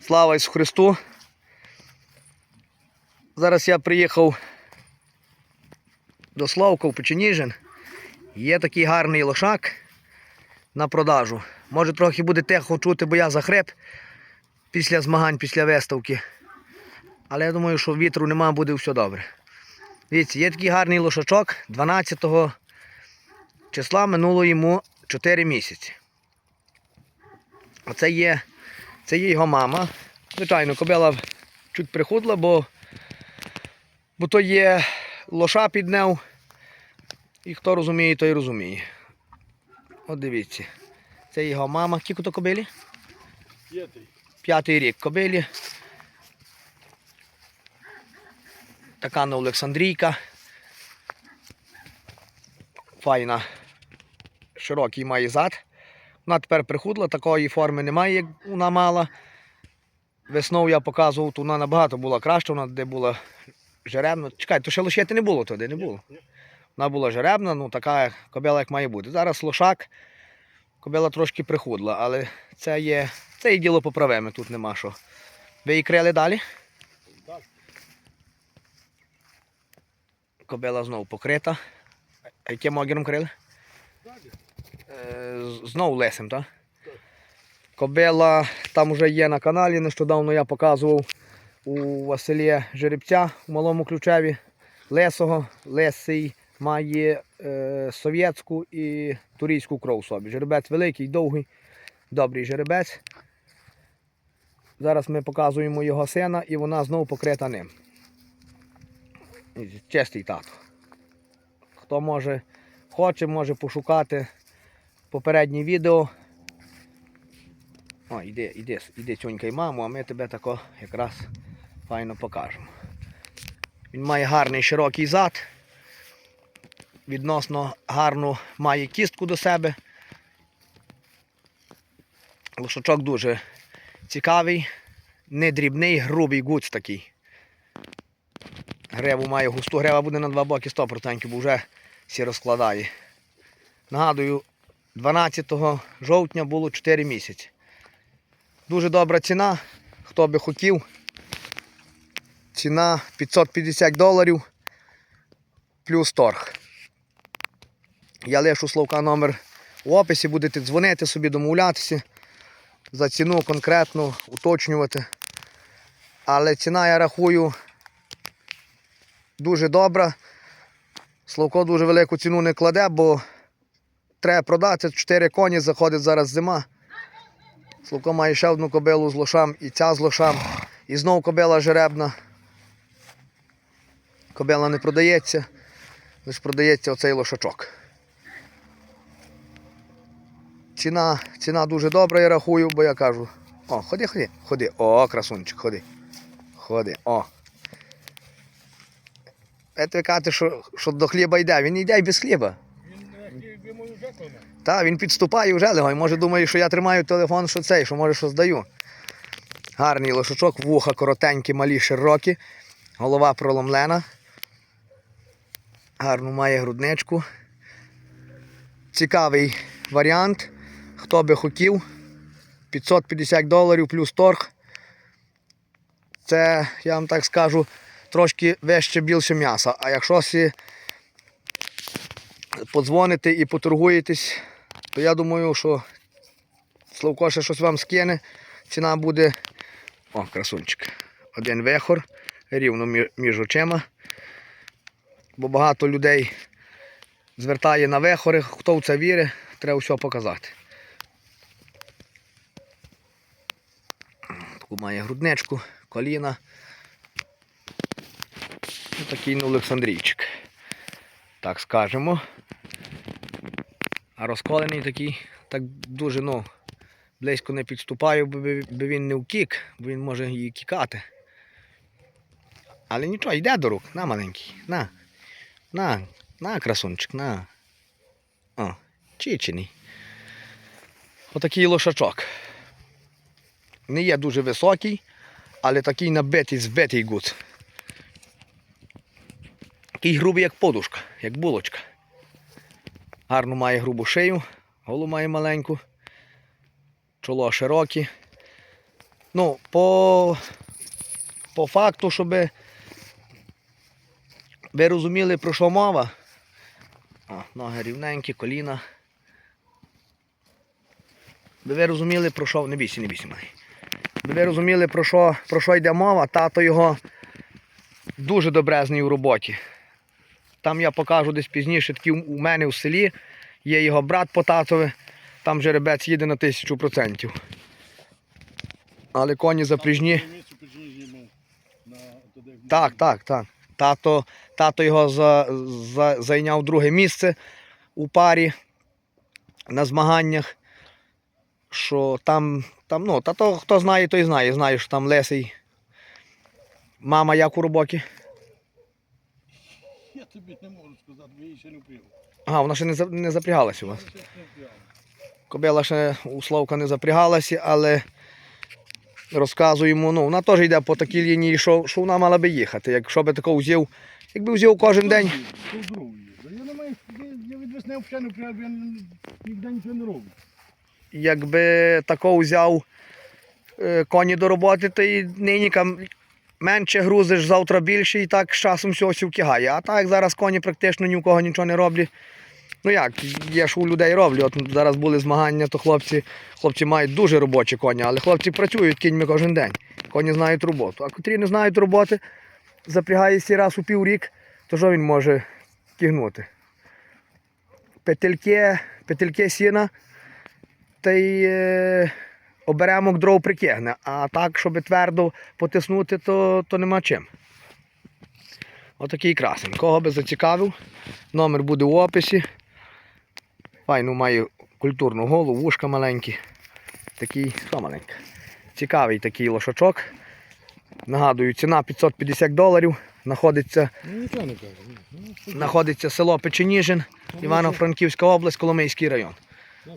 Слава Ісусу Христу. Зараз я приїхав до Славка в Печеніжин. Є такий гарний лошак на продажу. Може трохи буде тихо чути, бо я захрип після змагань, після виставки. Але я думаю, що вітру нема, буде все добре. Дивіться, є такий гарний лошачок 12 числа минуло йому 4 місяці. Оце є, це є його мама. Звичайно, кобила чуть прихудла, бо, бо то є лоша під нею. І хто розуміє, той розуміє. От дивіться. Це його мама. Кілько то кобилі? П'ятий. П'ятий рік кобилі. Така на Олександрійка. Файна. Широкий має зад. Вона тепер прихудла, такої форми немає, як вона мала. Весною я показував, то вона набагато була краща, вона де була жеребна. Чекай, то ще лошити не було туди, не було. Вона була жеребна, ну така кобила, як має бути. Зараз лошак, кобила трошки прихудла, але це є, це є діло поправиме, тут нема що. Ви її крили далі? Так. Кобила знову покрита. А яким огіром крили? Далі. Знову лесем, так? Кобила там вже є на каналі. Нещодавно я показував у Василія Жеребця у малому ключеві лесого. Лесий має е, совєтську і турійську кров собі. Жеребець великий, довгий, добрий жеребець. Зараз ми показуємо його сина і вона знову покрита ним. Чистий тато. Хто може, хоче, може пошукати попереднє відео. О, іди, іди, іди цьонькай маму, а ми тебе тако якраз файно покажемо. Він має гарний широкий зад. Відносно гарну має кістку до себе. Лошачок дуже цікавий, не дрібний, грубий гуц такий. Гриву має густу, грива буде на два боки 100%, бо вже всі розкладає. Нагадую, 12 жовтня було 4 місяці. Дуже добра ціна, хто би хотів. Ціна 550 доларів плюс торг. Я лишу Словка номер в описі, будете дзвонити собі, домовлятися. За ціну конкретно уточнювати. Але ціна, я рахую, дуже добра. Славко дуже велику ціну не кладе, бо треба продати. Чотири коні, заходить зараз зима. Славко має ще одну кобилу з лошам, і ця з лошам. І знову кобила жеребна. Кобила не продається, лише продається оцей лошачок. Ціна, ціна дуже добра, я рахую, бо я кажу. О, ходи, ходи, ходи. О, красунчик, ходи. Ходи, о. Це ви що, що до хліба йде. Він йде й без хліба. Він е, йому вже коли. Та, він підступає вже легой. Може думає, що я тримаю телефон, що цей, що може що здаю. Гарний лошачок, вуха коротенькі, малі, широкі, голова проломлена. Гарну має грудничку. Цікавий варіант. Хто би хотів. 550 доларів плюс торг. Це, я вам так скажу, трошки вище більше м'яса. А якщо подзвоните і поторгуєтесь, то я думаю, що Славко ще щось вам скине. Ціна буде. О, красунчик. Один вихор, рівно між очима. Бо багато людей звертає на вихори, хто в це вірить, треба все показати. Таку має грудничку, коліна. Ось такий ну, Олександрійчик. Так скажемо. А розколений такий, так дуже, ну, близько не підступаю, бо, він не вкік, бо він може її кікати. Але нічого, йде до рук, на маленький, на. На, на, красунчик, на. О, чичений. Отакий лошачок. Не є дуже високий, але такий набитий, збитий гуц. Такий грубий, як подушка, як булочка. Гарну має грубу шию, голову має маленьку. чоло широкі. Ну, по, по факту, щоб ви розуміли, про що мова. О, ноги рівненькі, коліна. Би ви розуміли, про що. Не бійся, не бійся мене. Би ви розуміли, про що, про що йде мова, тато його дуже добрезний у роботі. Там я покажу десь пізніше, такий у мене в селі. Є його брат по татові, там жеребець їде на тисячу процентів. Але коні запріжні. Так, так, так. Тато, тато його за, за, зайняв друге місце у парі на змаганнях. Що там, там, ну, та то, хто знає, той знає. Знає, що там Лесий. Мама як у робокі? Тобі не можу сказати, бо її ще не впрягав. Ага, вона ще не, за- не запрягалася у вас. Ще не впрягав. Кобила ще у Славка не запрягалася, але розказуємо, ну, вона теж йде по такій лінії, що, що вона мала би їхати. Якщо би тако взяв, якби взяв кожен день. Хто в другу? Я не маю, я, я від весни взагалі не впрягав, я ні- ніде нічого не роблю. якби тако взяв е, коні до роботи, то і нині кам- менше грузиш, завтра більше, і так з часом все сівкигає. А так зараз коні практично ні у кого нічого не роблять. Ну як, є ж у людей роблять. От зараз були змагання, то хлопці, хлопці мають дуже робочі коні, але хлопці працюють кіньми кожен день. Коні знають роботу. А котрі не знають роботи, запрягає сі раз у піврік, то що він може кігнути? Петельки, петельки сіна та й е, оберемок дров прикигне. А так, щоб твердо потиснути, то, то нема чим. Отакий красень. Кого би зацікавив, номер буде в описі. Файну має культурну голову, вушка маленькі. Такий, що маленька. Цікавий такий лошачок. Нагадую, ціна 550 доларів. Знаходиться, Ну. Ну, знаходиться село Печеніжин, Івано-Франківська область, Коломийський район. Ну,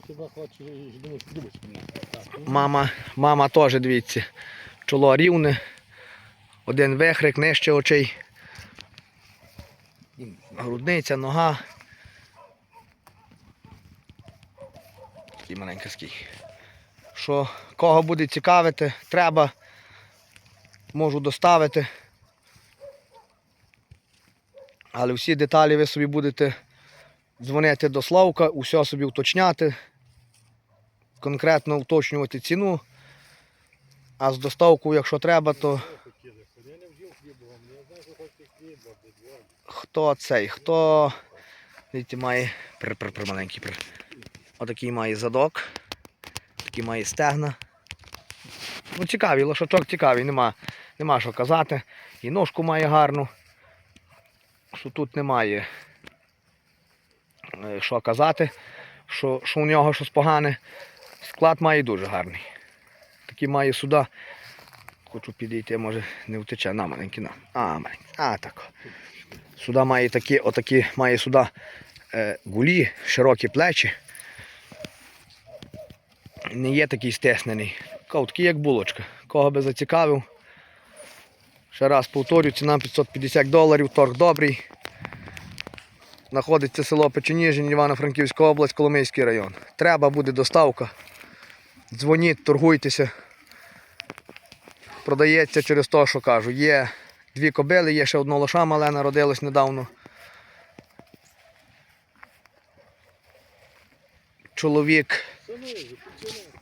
Мама, мама теж, дивіться, чоло рівне, один вихрик, нижче очей, грудниця, нога. Такий маленький. Що кого буде цікавити, треба, можу доставити. Але всі деталі ви собі будете дзвонити до Славка, усе собі уточняти конкретно уточнювати ціну. А з доставкою, якщо треба, то хто цей, хто дивіться, має пр, пр, пр, маленький пр. Отакий має задок, такий має стегна. Ну, цікавий, лошачок цікавий, нема, нема що казати. І ножку має гарну. Що тут немає е, що казати, що, що у нього щось погане. Склад має дуже гарний. Такий має сюди. Хочу підійти, може не втече. На маленький, на. А, маленький. А, так. Сюди має такі, отакі, має сюди е, гулі, широкі плечі. Не є такий стеснений. Такий, як булочка. Кого би зацікавив. Ще раз повторю, ціна 550 доларів, торг добрий. Знаходиться село Печеніжин, Івано-Франківська область, Коломийський район. Треба буде доставка. Дзвоніть, торгуйтеся. Продається через те, що кажу. Є дві кобили, є ще одна лоша мале народилась недавно. Чоловік.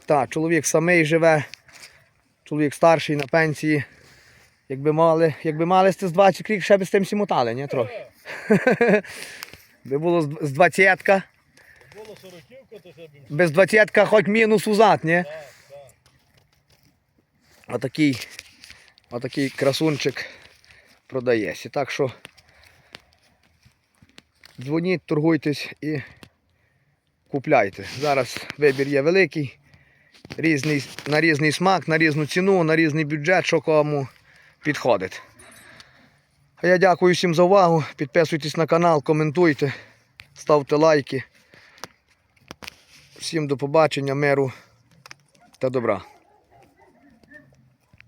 Так, чоловік самий живе. Чоловік старший на пенсії. Якби мали, якби мали з 20 рік, ще б з тим всі мотали, ні, трохи. Би було з- 20 Було сороківка, то ще б без 20 хоч мінус узад, ні? так, так. Отакий, отакий красунчик продається. Так що дзвоніть, торгуйтесь і купляйте. Зараз вибір є великий, різний, на різний смак, на різну ціну, на різний бюджет, що кому підходить. А я дякую всім за увагу. Підписуйтесь на канал, коментуйте, ставте лайки. Всім до побачення, миру та добра.